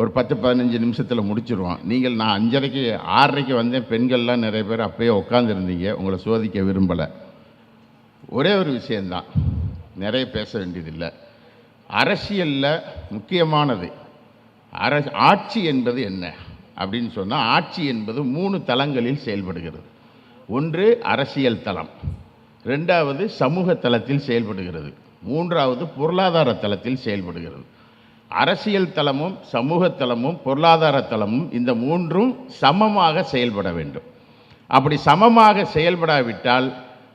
ஒரு பத்து பதினஞ்சு நிமிஷத்தில் முடிச்சிருவோம். நீங்கள் நான் அஞ்சரைக்கு ஆறரைக்கு வந்தேன். பெண்கள்லாம் நிறைய பேர் அப்போயே உட்காந்துருந்தீங்க உங்களை சோதிக்க விரும்பலை. ஒரே ஒரு விஷயந்தான் நிறைய பேச வேண்டியதில்லை. அரசியலில் முக்கியமானது அரசு ஆட்சி என்பது என்ன? அப்படின்னு சொன்னால் ஆட்சி என்பது மூணு தளங்களில் செயல்படுகிறது. ஒன்று அரசியல் தளம். ரெண்டாவது சமூக தளத்தில் செயல்படுகிறது. மூன்றாவது பொருளாதார தளத்தில் செயல்படுகிறது. அரசியல் தளமும் சமூக தளமும் பொருளாதார தளமும் இந்த மூன்றும் சமமாக செயல்பட வேண்டும். அப்படி சமமாக செயல்படாவிட்டால்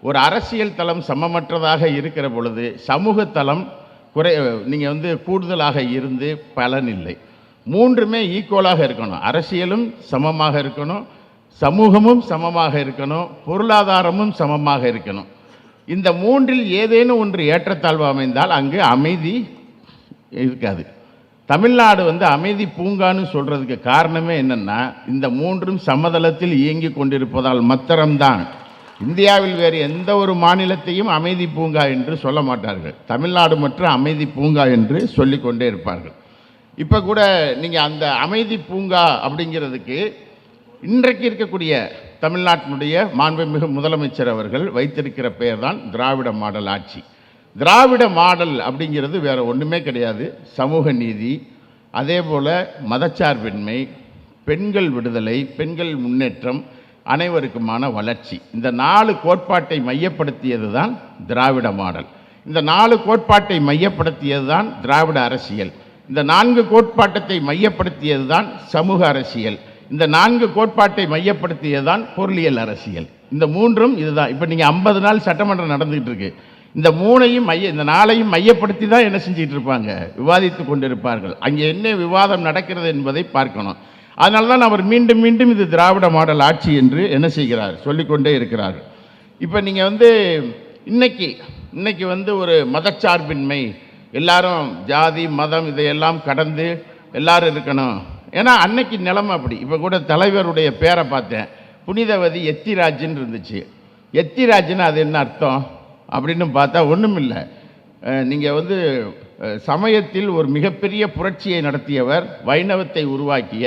ஒரு அரசியல் தளம் சமமற்றதாக இருக்கிற பொழுது சமூக தளம் குறை நீங்கள் வந்து கூடுதலாக இருந்து பலன் இல்லை. மூன்றுமே ஈக்குவலாக இருக்கணும். அரசியலும் சமமாக இருக்கணும் சமூகமும் சமமாக இருக்கணும் பொருளாதாரமும் சமமாக இருக்கணும். இந்த மூன்றில் ஏதேனும் ஒன்று ஏற்றத்தாழ்வு அமைந்தால் அங்கு அமைதி இருக்காது. தமிழ்நாடு வந்து அமைதி பூங்கான்னு சொல்கிறதுக்கு காரணமே என்னென்னா இந்த மூன்றும் சமதளத்தில் இயங்கி கொண்டிருப்பதால் மாத்திரம்தான். இந்தியாவில் வேறு எந்த ஒரு மாநிலத்தையும் அமைதி பூங்கா என்று சொல்ல மாட்டார்கள். தமிழ்நாடு மற்றும் அமைதி பூங்கா என்று சொல்லிக்கொண்டே இருப்பார்கள். இப்போ கூட நீங்கள் அந்த அமைதி பூங்கா அப்படிங்கிறதுக்கு இன்றைக்கு இருக்கக்கூடிய தமிழ்நாட்டினுடைய மாண்புமிகு முதலமைச்சர் அவர்கள் வைத்திருக்கிற பெயர் தான் திராவிட மாடல் ஆட்சி. திராவிட மாடல் அப்படிங்கிறது வேறு ஒன்றுமே கிடையாது. சமூக நீதி அதே போல் மதச்சார்பின்மை பெண்கள் விடுதலை பெண்கள் முன்னேற்றம் அனைவருக்குமான வளர்ச்சி. இந்த நாலு கோட்பாட்டை மையப்படுத்தியது தான் திராவிட மாடல். இந்த நாலு கோட்பாட்டை மையப்படுத்தியது தான் திராவிட அரசியல். இந்த நான்கு கோட்பாட்டத்தை மையப்படுத்தியது தான் சமூக அரசியல். இந்த நான்கு கோட்பாட்டை மையப்படுத்தியது தான் பொருளியல் அரசியல். இந்த மூன்றும் இதுதான். இப்போ நீங்கள் ஐம்பது நாள் சட்டமன்றம் நடந்துகிட்டு இருக்கு. இந்த மூணையும் மைய இந்த நாளையும் மையப்படுத்தி தான் என்ன செஞ்சிட்டு இருப்பாங்க விவாதித்து கொண்டிருப்பார்கள். அங்கே என்ன விவாதம் நடக்கிறது என்பதை பார்க்கணும். அதனால தான் அவர் மீண்டும் மீண்டும் இது திராவிட மாடல் ஆட்சி என்று என்ன செய்கிறார்? சொல்லிக்கொண்டே இருக்கிறார்கள் இப்போ நீங்கள் வந்து இன்னைக்கு இன்னைக்கு வந்து ஒரு மதச்சார்பின்மை எல்லாரும் ஜாதி மதம் இதையெல்லாம் கடந்து எல்லாரும் இருக்கணும். ஏன்னா அன்னைக்கு நிலைமை அப்படி. இப்போ கூட தலைவருடைய பேரை பார்த்தேன். புனிதவதி எத்திராஜ்னு இருந்துச்சு. எத்திராஜின்னு அது என்ன அர்த்தம்? அப்படின்னு பார்த்தா ஒன்றும் இல்லை நீங்கள் வந்து சமயத்தில் ஒரு மிகப்பெரிய புரட்சியை நடத்தியவர் வைணவத்தை உருவாக்கிய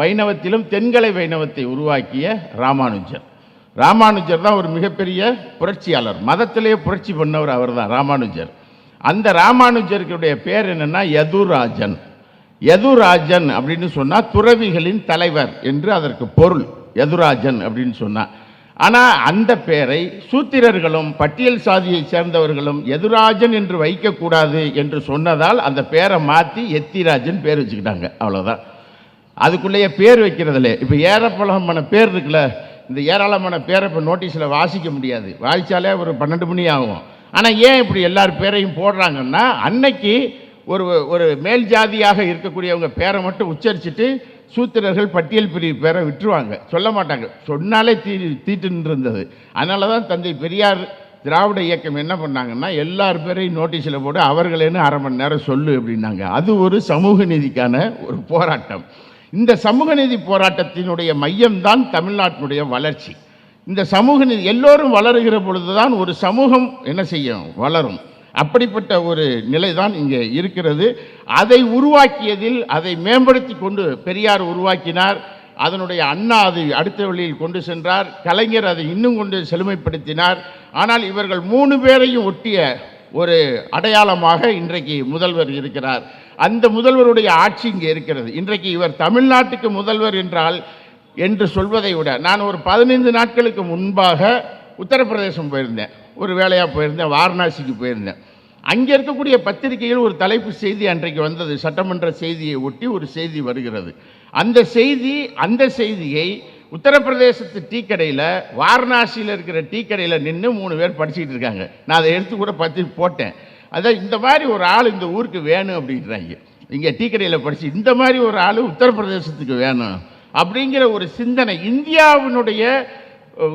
வைணவத்திலும் தென்கலை வைணவத்தை உருவாக்கிய ராமானுஜர். ராமானுஜர் தான் ஒரு மிகப்பெரிய புரட்சியாளர். மதத்திலேயே புரட்சி பண்ணவர் அவர் தான் ராமானுஜர். அந்த ராமானுஜருடைய பேர் என்னென்னா யதுராஜன். யதுராஜன் அப்படின்னு சொன்னால் துறவிகளின் தலைவர் என்று அதற்கு பொருள். யதுராஜன் அப்படின்னு சொன்னால் ஆனால் அந்த பெயரை சூத்திரர்களும் பட்டியல் சாதியை சேர்ந்தவர்களும் எதுராஜன் என்று வைக்கக்கூடாது என்று சொன்னதால் அந்த பேரை மாற்றி எத்திராஜன் பேர் வச்சுக்கிட்டாங்க. அவ்வளோதான் அதுக்குள்ளேயே பேர் வைக்கிறதுல இப்போ ஏராளமான பேர் இருக்குல்ல. இந்த ஏராளமான பேரை இப்போ நோட்டீஸில் வாசிக்க முடியாது. வாசித்தாலே ஒரு பன்னெண்டு மணி ஆகும். ஆனால் ஏன் இப்படி எல்லார் பேரையும் போடுறாங்கன்னா அன்னைக்கு ஒரு ஒரு மேல் ஜாதியாக இருக்கக்கூடியவங்க பேரை மட்டும் உச்சரிச்சுட்டு சூத்திரர்கள் பட்டியல் பிரிவு பேரை விட்டுருவாங்க. சொல்ல மாட்டாங்க. சொன்னாலே தீ தீட்டுன்னு இருந்தது அதனால தான் தந்தை பெரியார் திராவிட இயக்கம் என்ன பண்ணாங்கன்னா எல்லார் பேரையும் நோட்டீஸில் போட்டு அவர்களேன்னு அரை மணி நேரம் சொல்லு அப்படின்னாங்க. அது ஒரு சமூக நீதிக்கான ஒரு போராட்டம். இந்த சமூக நீதி போராட்டத்தினுடைய மையம்தான் தமிழ்நாட்டினுடைய வளர்ச்சி. இந்த சமூக நீதி எல்லோரும் வளருகிற பொழுதுதான் ஒரு சமூகம் என்ன செய்யும்? வளரும். அப்படிப்பட்ட ஒரு நிலை தான் இங்கே இருக்கிறது. அதை உருவாக்கியதில் அதை மேம்படுத்தி கொண்டு பெரியார் உருவாக்கினார். அதனுடைய அண்ணா அதை அடுத்த வழியில் கொண்டு சென்றார். கலைஞர் அதை இன்னும் கொண்டு செழுமைப்படுத்தினார். ஆனால் இவர்கள் மூணு பேரையும் ஒட்டிய ஒரு அடையாளமாக இன்றைக்கு முதல்வர் இருக்கிறார். அந்த முதல்வருடைய ஆட்சி இங்கே இருக்கிறது. இன்றைக்கு இவர் தமிழ்நாட்டுக்கு முதல்வர் என்றால் என்று சொல்வதை விட நான் ஒரு பதினைந்து நாட்களுக்கு முன்பாக உத்தரப்பிரதேசம் போயிருந்தேன். ஒரு வேலையாக போயிருந்தேன் வாரணாசிக்கு போயிருந்தேன். அங்கே இருக்கக்கூடிய பத்திரிகையில் ஒரு தலைப்பு செய்தி அன்றைக்கு வந்தது. சட்டமன்ற செய்தியை ஒட்டி ஒரு செய்தி வருகிறது. அந்த செய்தி அந்த செய்தியை உத்தரப்பிரதேசத்து டீ கடையில் வாரணாசியில் இருக்கிற டீ கடையில் நின்று மூணு பேர் படிச்சுக்கிட்டு இருக்காங்க. நான் அதை எடுத்து கூட பற்றி போட்டேன். அதான் இந்த மாதிரி ஒரு ஆள் இந்த ஊருக்கு வேணும் அப்படின்றாங்க. இங்கே டீ கடையில் படித்து இந்த மாதிரி ஒரு ஆள் உத்தரப்பிரதேசத்துக்கு வேணும் அப்படிங்கிற ஒரு சிந்தனை இந்தியாவினுடைய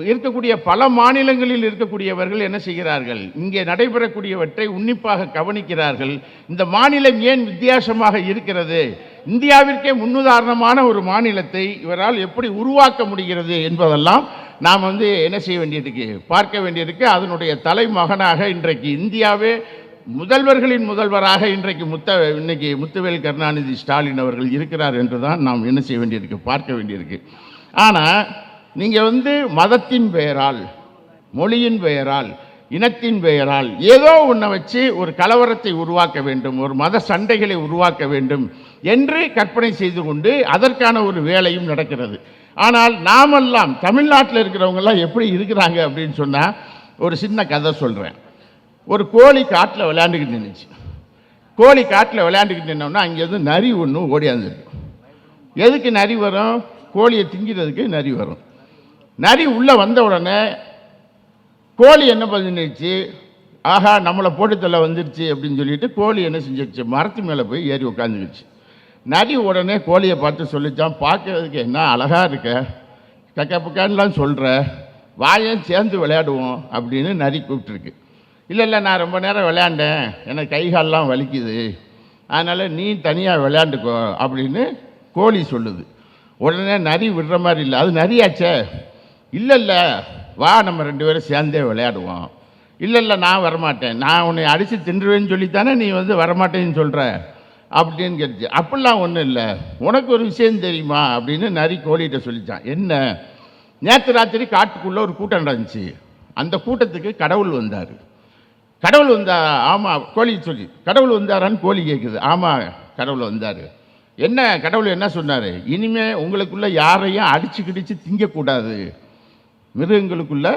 இருக்கக்கூடிய பல மாநிலங்களில் இருக்கக்கூடியவர்கள் என்ன செய்கிறார்கள்? இங்கே நடைபெறக்கூடியவற்றை உன்னிப்பாக கவனிக்கிறார்கள். இந்த மாநிலம் ஏன் வித்தியாசமாக இருக்கிறது? இந்தியாவிற்கே முன்னுதாரணமான ஒரு மாநிலத்தை இவரால் எப்படி உருவாக்க முடிகிறது என்பதெல்லாம் நாம் வந்து என்ன செய்ய வேண்டியதுக்கு பார்க்க வேண்டியதுக்கு அதனுடைய தலைமகனாக இன்றைக்கு இந்தியாவே முதல்வர்களின் முதல்வராக இன்றைக்கு முத்த இன்னைக்கு முத்துவேல் கருணாநிதி ஸ்டாலின் அவர்கள் இருக்கிறார் என்று தான் நாம் என்ன செய்ய வேண்டியிருக்கு? பார்க்க வேண்டியிருக்கு. ஆனால் நீங்கள் வந்து மதத்தின் பெயரால் மொழியின் பெயரால் இனத்தின் பெயரால் ஏதோ ஒன்றை வச்சு ஒரு கலவரத்தை உருவாக்க வேண்டும் ஒரு மத சண்டைகளை உருவாக்க வேண்டும் என்று கற்பனை செய்து கொண்டு அதற்கான ஒரு வேலையும் நடக்கிறது. ஆனால் நாமெல்லாம் தமிழ்நாட்டில் இருக்கிறவங்கெல்லாம் எப்படி இருக்கிறாங்க அப்படின்னு சொன்னால் ஒரு சின்ன கதை சொல்கிறேன் ஒரு கோழி காட்டில் விளையாண்டுக்கிட்டு நின்றுச்சு கோழி காட்டில் விளையாண்டுக்கிட்டு நின்னோம்னா அங்கேருந்து நரி ஒன்று ஓடியாந்துருக்கு எதுக்கு நரி வரும்? கோழியை திங்கிறதுக்கு நரி வரும். நரி உள்ளே வந்த உடனே கோழி என்ன பண்ணிடுச்சு ஆஹா நம்மளை போட்டு தள்ள வந்துருச்சு அப்படின்னு சொல்லிட்டு கோழி என்ன செஞ்சிருச்சு? மரத்து மேலே போய் ஏறி உட்காந்துருச்சு நரி உடனே கோழியை பார்த்து சொல்லிச்சான் பார்க்கறதுக்கு என்ன அழகாக இருக்க? கக்க பக்கான்லாம் சொல்கிற வாயன் சேர்ந்து விளையாடுவோம் அப்படின்னு நரி கூப்பிட்டுருக்கு. இல்லை இல்லை நான் ரொம்ப நேரம் விளையாண்டேன். எனக்கு கைகாலெலாம் வலிக்குது. அதனால் நீ தனியாக விளையாண்டுக்கோ அப்படின்னு கோழி சொல்லுது. உடனே நரி விடுற மாதிரி இல்லை. அது நரியாச்சே? இல்லை இல்லை வா நம்ம ரெண்டு பேரும் சேர்ந்தே விளையாடுவோம். இல்லை இல்லை நான் வரமாட்டேன். நான் உன்னை அடித்து தின்றுவேன்னு சொல்லித்தானே நீ வந்து வரமாட்டேன்னு சொல்கிற அப்படின்னு கேட்டுச்சு. அப்படிலாம் ஒன்றும் இல்லை. உனக்கு ஒரு விஷயம் தெரியுமா? அப்படின்னு நரி கோழிகிட்ட சொல்லிச்சான். என்ன? நேற்று ராத்திரி காட்டுக்குள்ளே ஒரு கூட்டம் நடந்துச்சு. அந்த கூட்டத்துக்கு கடவுள் வந்தார். கடவுள் வந்தா ஆமாம் கோழி சொல்லி கடவுள் வந்தாரான்னு கோழி கேட்குது ஆமாம் கடவுள் வந்தார். என்ன? கடவுள் என்ன சொன்னார்? இனிமேல் உங்களுக்குள்ளே யாரையும் அடிச்சு கிடிச்சு திங்கக்கூடாது. மிருகங்களுக்குள்ள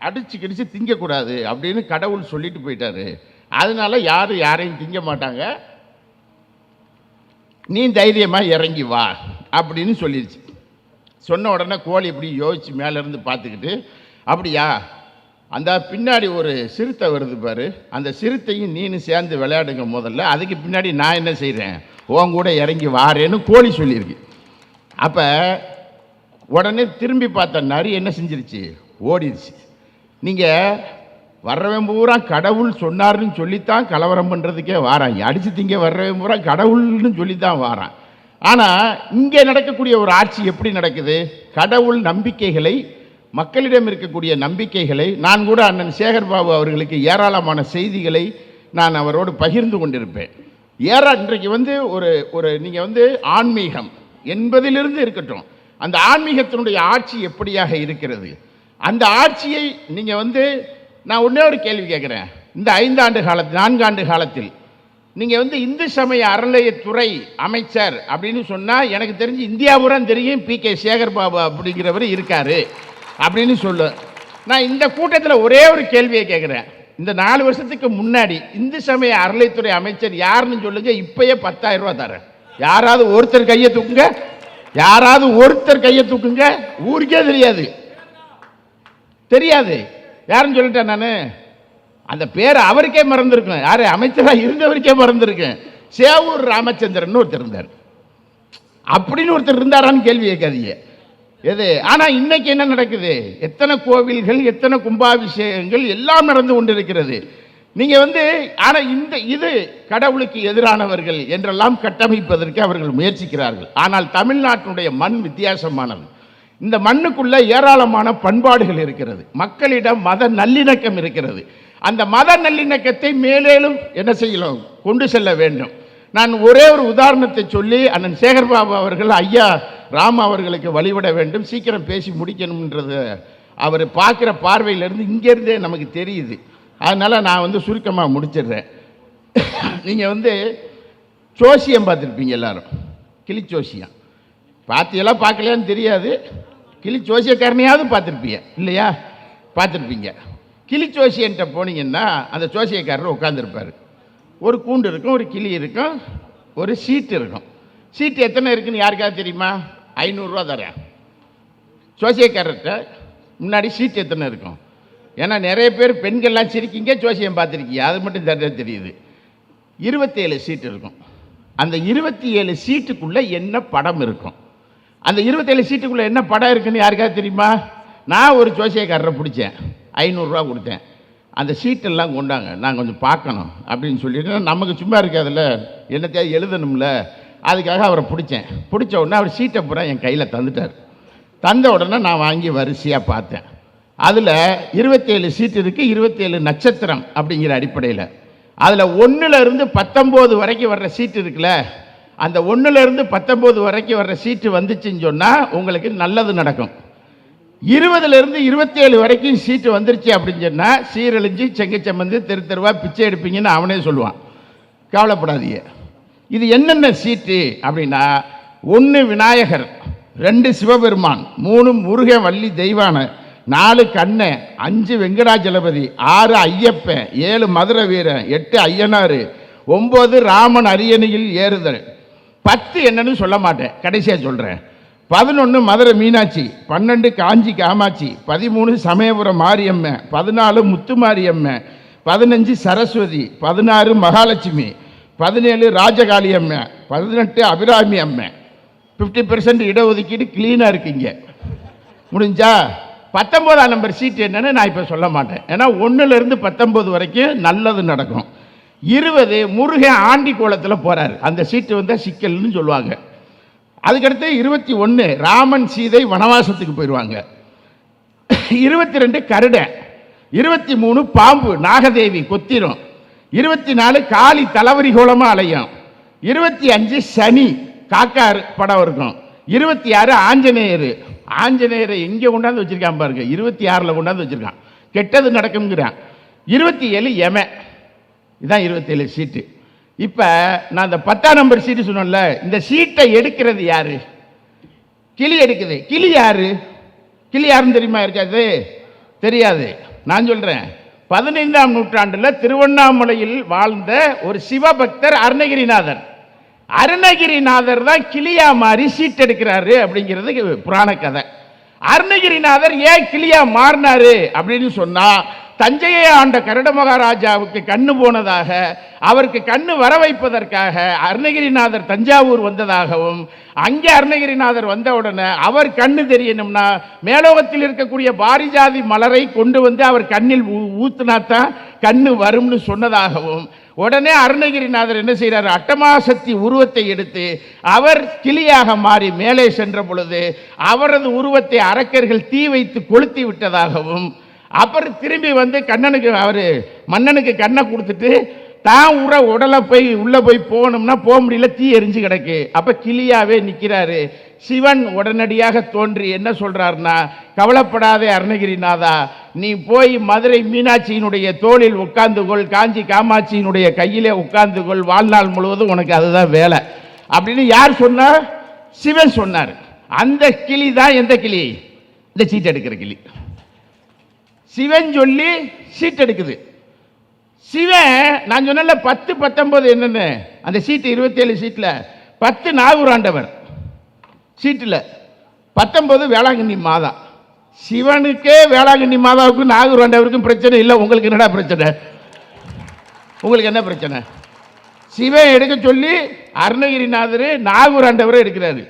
அடிச்சு கிடித்து திங்கக்கூடாது அப்படின்னு கடவுள் சொல்லிட்டு போயிட்டாரு. அதனால யாரும் யாரையும் திங்க மாட்டாங்க. நீ தைரியமாக இறங்கி வா அப்படின்னு சொல்லிடுச்சு சொன்ன உடனே கோழி இப்படி யோசிச்சு மேலேருந்து பார்த்துக்கிட்டு அப்படியா? அந்த பின்னாடி ஒரு சிறுத்தை வருது பாரு. அந்த சிறுத்தையும் நீனு சேர்ந்து விளையாடுங்க முதல்ல. அதுக்கு பின்னாடி நான் என்ன செய்கிறேன் உன் கூட இறங்கி வாரேன்னு கோழி சொல்லியிருக்கு. அப்போ உடனே திரும்பி பார்த்த நரி என்ன செஞ்சிருச்சு? ஓடிடுச்சு நீங்கள் வர்றவன் பூரா கடவுள் சொன்னார்னு சொல்லித்தான் கலவரம் பண்ணுறதுக்கே வாரான் அடிச்சு திங்க வர்றவன் பூரா கடவுள்னு சொல்லி தான் வாரான். ஆனால் இங்கே நடக்கக்கூடிய ஒரு ஆட்சி எப்படி நடக்குது? கடவுள் நம்பிக்கைகளை மக்களிடம் இருக்கக்கூடிய நம்பிக்கைகளை நான் கூட அண்ணன் சேகர் பாபு அவர்களுக்கு ஏராளமான செய்திகளை நான் அவரோடு பகிர்ந்து கொண்டிருப்பேன். ஏறா இன்றைக்கு வந்து ஒரு ஒரு நீங்கள் வந்து ஆன்மீகம் என்பதிலிருந்து இருக்கட்டும். அந்த ஆன்மீகத்தினுடைய ஆட்சி எப்படியாக இருக்கிறது? அந்த ஆட்சியை நீங்கள் வந்து நான் ஒன்றே ஒரு கேள்வி கேட்குறேன். இந்த ஐந்தாண்டு காலத்தில் நான்காண்டு காலத்தில் நீங்கள் வந்து இந்து சமய அறநிலையத்துறை அமைச்சர் அப்படின்னு சொன்னால் எனக்கு தெரிஞ்சு இந்தியாபுரம் தெரியும் பி. கே. சேகர் பாபு அப்படிங்கிறவர் இருக்கார் அப்படின்னு சொல்லு. நான் இந்த கூட்டத்தில் ஒரே ஒரு கேள்வியை கேட்குறேன். இந்த நாலு வருஷத்துக்கு முன்னாடி இந்து சமய அறநிலைத்துறை அமைச்சர் யாருன்னு சொல்லுங்கள் இப்பயே பத்தாயிரம் ரூபா தரேன். யாராவது ஒருத்தர் கையை தூக்குங்க யாராவது ஒருத்தர் கையை தூக்குங்க ஊருக்கே தெரியாது. தெரியாது. யாருன்னு சொல்லிட்டேன் நான்? அந்த பேர் அவருக்கே மறந்துருக்கேன். யார் அமைச்சராக இருந்தவருக்கே மறந்துருக்கேன். சேவூர் ராமச்சந்திரன் ஒருத்தர் இருந்தார். அப்படின்னு ஒருத்தர் இருந்தாரான்னு கேள்வி கேட்காதீங்க. எது? ஆனால் இன்னைக்கு என்ன நடக்குது? எத்தனை கோவில்கள் எத்தனை கும்பாபிஷேகங்கள் எல்லாம் நடந்து கொண்டிருக்கிறது. நீங்கள் வந்து ஆனால் இந்த இது கடவுளுக்கு எதிரானவர்கள் என்றெல்லாம் கட்டமைப்பதற்கு அவர்கள் முயற்சிக்கிறார்கள். ஆனால் தமிழ்நாட்டினுடைய மண் வித்தியாசமானது. இந்த மண்ணுக்குள்ள ஏராளமான பண்பாடுகள் இருக்கிறது. மக்களிடம் மத நல்லிணக்கம் இருக்கிறது. அந்த மத நல்லிணக்கத்தை மேலேலும் என்ன செய்யலாம்? கொண்டு செல்ல வேண்டும். நான் ஒரே ஒரு உதாரணத்தை சொல்லி அண்ணன் சேகர்பாபு அவர்கள் ஐயா ராம் அவர்களுக்கு வழிவிட வேண்டும். சீக்கிரம் பேசி முடிக்கணும்ன்றது அவர் பார்க்குற பார்வையிலேருந்து இங்கேருந்தே நமக்கு தெரியுது. அதனால் நான் வந்து சுருக்கமாக முடிச்சிடுறேன். நீங்கள் வந்து ஜோசியம் பார்த்துருப்பீங்க எல்லாரும். கிளி பார்த்தியெல்லாம் பார்க்கலையான்னு தெரியாது. கிளி சோசியக்காரனையாவது பார்த்துருப்பீங்க. இல்லையா? பார்த்துருப்பீங்க. கிளி சோசியன்ட்ட போனீங்கன்னா அந்த சோசியக்காரர் உட்காந்துருப்பார் ஒரு கூண்டு இருக்கும் ஒரு கிளி இருக்கும் ஒரு சீட்டு இருக்கும். சீட்டு எத்தனை இருக்குன்னு யாருக்காவது தெரியுமா? ஐநூறுரூவா தரேன் சோசியக்காரர்கிட்ட முன்னாடி சீட்டு எத்தனை இருக்கும்? ஏன்னா நிறைய பேர் பெண்கள்லாம் சிரிக்கிங்க ஜோசியம் பார்த்துருக்கீங்க. அது மட்டும் தர தெரியுது. இருபத்தேழு சீட்டு இருக்கும். அந்த இருபத்தி ஏழு சீட்டுக்குள்ளே என்ன படம் இருக்கும்? அந்த இருபத்தேழு சீட்டுக்குள்ளே என்ன படம் இருக்குன்னு யாருக்காவது தெரியுமா? நான் ஒரு ஜோசியக்காரரை பிடிச்சேன். ஐநூறுரூவா கொடுத்தேன். அந்த சீட்டெல்லாம் கொண்டாங்க. நான் கொஞ்சம் பார்க்கணும் அப்படின்னு சொல்லிட்டு நமக்கு சும்மா இருக்காதுல்ல. என்னத்தையாவது எழுதணும்ல. அதுக்காக அவரை பிடிச்சேன். பிடிச்ச உடனே அவர் சீட்டை பூரா என் கையில் தந்துட்டார். தந்த உடனே நான் வாங்கி வரிசையாக பார்த்தேன். அதில் இருபத்தேழு சீட் இருக்குது இருபத்தேழு நட்சத்திரம் அப்படிங்கிற அடிப்படையில். அதில் ஒன்றுலேருந்து பத்தொம்போது வரைக்கும் வர்ற சீட்டு இருக்குல்ல அந்த ஒன்றுலேருந்து பத்தொம்போது வரைக்கும் வர்ற சீட்டு வந்துச்சுன்னு சொன்னால் உங்களுக்கு நல்லது நடக்கும். இருபதுலேருந்து இருபத்தேழு வரைக்கும் சீட்டு வந்துருச்சு அப்படின்னு சொன்னால் சீரழிஞ்சு செங்கச்சம்பந்து தெரு தெருவாக பிச்சை எடுப்பீங்கன்னு அவனே சொல்லுவான். கவலைப்படாதீங்க. இது என்னென்ன சீட்டு அப்படின்னா ஒன்று விநாயகர் ரெண்டு சிவபெருமான் மூணு முருகன் வள்ளி தெய்வான. நாலு கண்ணன் அஞ்சு வெங்கடாஜலபதி ஆறு ஐயப்பன் ஏழு மதுரை வீரன் எட்டு ஐயனார் ஒம்பது ராமன் அரியணையில் ஏறுதல். பத்து என்னன்னு சொல்ல மாட்டேன் கடைசியாக சொல்கிறேன் பதினொன்று மதுரை மீனாட்சி பன்னெண்டு காஞ்சி காமாட்சி பதிமூணு சமயபுரம் மாரியம்மன் பதினாலு முத்து மாரியம்மன் பதினஞ்சு சரஸ்வதி பதினாறு மகாலட்சுமி பதினேழு ராஜகாளி அம்மன் பதினெட்டு அபிராமி அம்மன் ஃபிஃப்டி பெர்சன்ட் இடஒதுக்கீடு க்ளீனாக இருக்கீங்க. முடிஞ்சா? பத்தொம்போதாம் நம்பர் சீட் என்னன்னு நான் இப்போ சொல்ல மாட்டேன். ஏன்னா ஒன்றுலேருந்து பத்தொம்போது வரைக்கும் நல்லது நடக்கும். இருபது முருகன் ஆண்டி கோலத்தில் போகிறார் அந்த சீட்டு வந்தால் சிக்கல்னு சொல்லுவாங்க. அதுக்கடுத்து இருபத்தி ஒன்று ராமன் சீதை வனவாசத்துக்கு போயிடுவாங்க இருபத்தி ரெண்டு கருடன். இருபத்தி மூணு பாம்பு நாகதேவி கொத்திரும். இருபத்தி நாலு காளி தலவரி கோலமாக அலையும். இருபத்தி அஞ்சு சனி காக்கார் படம் இருக்கும். இருபத்தி ஆறு ஆஞ்சநேயர். ஆஞ்சநேயரை எங்கே கொண்டாந்து வச்சுருக்கான் பாருங்க. இருபத்தி ஆறில் கொண்டாந்து வச்சுருக்கான். கெட்டது நடக்குங்கிறான் இருபத்தி ஏழு எம. இதான் இருபத்தேழு சீட்டு. இப்போ நான் இந்த பத்தாம் நம்பர் சீட்டு சொன்னேன்ல இந்த சீட்டை எடுக்கிறது யார்? கிளி எடுக்குது. கிளி யாரு? கிளி யாருன்னு தெரியுமா இருக்காது? தெரியாது. நான் சொல்கிறேன் பதினைந்தாம் நூற்றாண்டில் திருவண்ணாமலையில் வாழ்ந்த ஒரு சிவபக்தர் அருணகிரிநாதர். அருணகிரிநாதர் தான் கிளியா மாறி சீட் எடுக்கிறாரு அப்படிங்கிறது புராண கதை. அருணகிரிநாதர் ஏன் கிளியா மாறினாரு அப்படின்னு சொன்னா தஞ்சையை ஆண்ட கருட மகாராஜாவுக்கு கண்ணு போனதாக அவருக்கு கண்ணு வர வைப்பதற்காக அருணகிரிநாதர் தஞ்சாவூர் வந்ததாகவும் அங்கே அருணகிரிநாதர் வந்த உடனே அவர் கண்ணு தெரியணும்னா மேலோகத்தில் இருக்கக்கூடிய பாரிஜாதி மலரை கொண்டு வந்து அவர் கண்ணில் ஊ- ஊத்துனாத்தான் கண்ணு வரும்னு சொன்னதாகவும் உடனே அருணகிரிநாதர் என்ன செய்கிறார் அட்டமாசக்தி உருவத்தை எடுத்து அவர் கிளியாக மாறி மேலே சென்ற பொழுது அவரது உருவத்தை அரக்கர்கள் தீ வைத்து கொளுத்தி விட்டதாகவும் அப்புறம் திரும்பி வந்து கண்ணனுக்கு அவர் மன்னனுக்கு கண்ணை கொடுத்துட்டு தான் உற உடலை போய் உள்ளே போய் போகணும்னா போக முடியல தீ எரிஞ்சு கிடக்கு. அப்போ கிளியாவே நிற்கிறாரு சிவன் உடனடியாக தோன்றி என்ன சொல்கிறாருன்னா கவலைப்படாதே அருணகிரிநாதா நீ போய் மதுரை மீனாட்சியினுடைய தோளில் உட்கார்ந்துகொள் காஞ்சி காமாட்சியினுடைய கையிலே உட்கார்ந்துகொள் வாழ்நாள் முழுவதும் உனக்கு அதுதான் வேலை. அப்படின்னு யார் சொன்னார் சிவன் சொன்னார். அந்த கிளி தான் எந்த கிளி? இந்த சீட் எடுக்கிற கிளி. சிவன் சொல்லி சீட் எடுக்குது சிவன் நான் சொன்னல பத்து பத்தொன்பது என்னென்ன. அந்த சீட்டு இருபத்தேழு சீட்டில் பத்து நாகூராண்டவர். சீட்டில். பத்தொன்பது வேளாங்கண்ணி மாதா. சிவனுக்கே வேளாங்கண்ணி மாதாவுக்கும் நாகூராண்டவருக்கும் பிரச்சனை இல்லை. உங்களுக்கு என்னடா பிரச்சனை? உங்களுக்கு என்ன பிரச்சனை? சிவன் எடுக்க சொல்லி அருணகிரிநாதர் நாகூராண்டவரே எடுக்கிறாரு.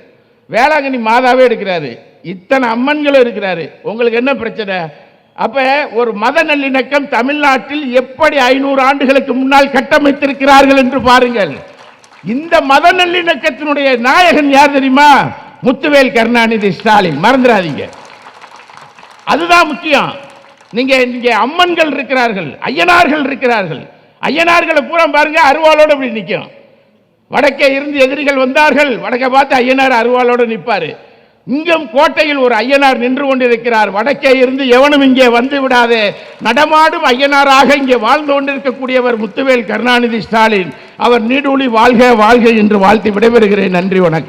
வேளாங்கண்ணி மாதாவே எடுக்கிறாரு. இத்தனை அம்மன்களும் இருக்கிறாரு. உங்களுக்கு என்ன பிரச்சனை? அப்ப ஒரு மத நல்லிணக்கம் தமிழ்நாட்டில் எப்படி ஐநூறு ஆண்டுகளுக்கு முன்னால் கட்டமைத்திருக்கிறார்கள் என்று பாருங்கள். இந்த மத நல்லிணக்கத்தினுடைய நாயகன் யார் தெரியுமா? முத்துவேல் கருணாநிதி ஸ்டாலின். மறந்துடாதீங்க. அதுதான் முக்கியம். நீங்க இங்க அம்மன்கள் இருக்கிறார்கள் ஐயனார்கள் இருக்கிறார்கள். ஐயனார்களை பூரா பாருங்க அருவாளோடு இப்படி நிற்கும் வடக்கே இருந்து எதிரிகள் வந்தார்கள். வடக்கே பார்த்து ஐயனார் அருவாளோடு நிற்பாரு இங்கும் கோட்டையில் ஒரு ஐயனார் நின்று கொண்டிருக்கிறார். வடக்கே இருந்து எவனும் இங்கே வந்து விடாதே. நடமாடும் ஐயனாராக இங்கே வாழ்ந்து கொண்டிருக்கக்கூடியவர் முத்துவேல் கருணாநிதி ஸ்டாலின். அவர் நீடூழி வாழ்க வாழ்க என்று வாழ்த்தி விடைபெறுகிறேன். நன்றி வணக்கம்.